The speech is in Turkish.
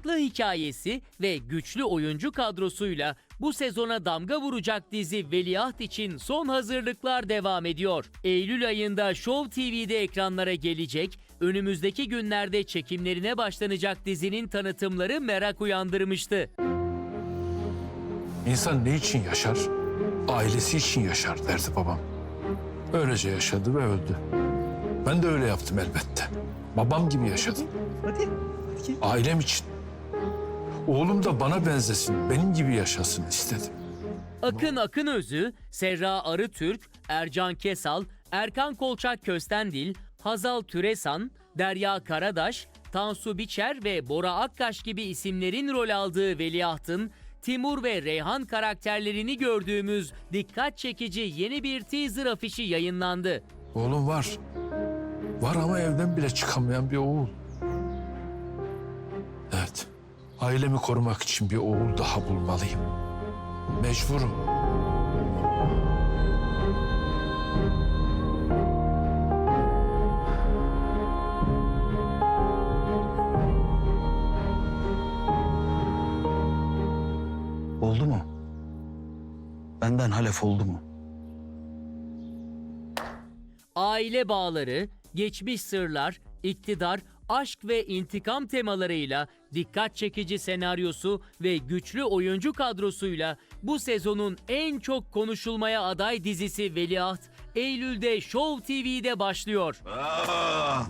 Farklı hikayesi ve güçlü oyuncu kadrosuyla bu sezona damga vuracak dizi Veliaht için son hazırlıklar devam ediyor. Eylül ayında Show TV'de ekranlara gelecek, önümüzdeki günlerde çekimlerine başlanacak dizinin tanıtımları merak uyandırmıştı. İnsan ne için yaşar? Ailesi için yaşar derdi babam. Öylece yaşadı ve öldü. Ben de öyle yaptım elbette. Babam gibi yaşadım. Hadi. Hadi. Ailem için. Oğlum da bana benzesin, benim gibi yaşasın istedim. Akın Akınözü, Serra Arıtürk, Ercan Kesal, Erkan Kolçak Köstendil, Hazal Türesan, Derya Karadaş, Tansu Biçer ve Bora Akkaş gibi isimlerin rol aldığı Veliaht'ın Timur ve Reyhan karakterlerini gördüğümüz dikkat çekici yeni bir teaser afişi yayınlandı. Oğlum var. Var ama evden bile çıkamayan bir oğul. Ailemi korumak için bir oğul daha bulmalıyım. Mecburum. Oldu mu? Benden halef oldu mu? Aile bağları, geçmiş sırlar, iktidar, aşk ve intikam temalarıyla dikkat çekici senaryosu ve güçlü oyuncu kadrosuyla bu sezonun en çok konuşulmaya aday dizisi Veliaht Eylül'de Show TV'de başlıyor. Ah!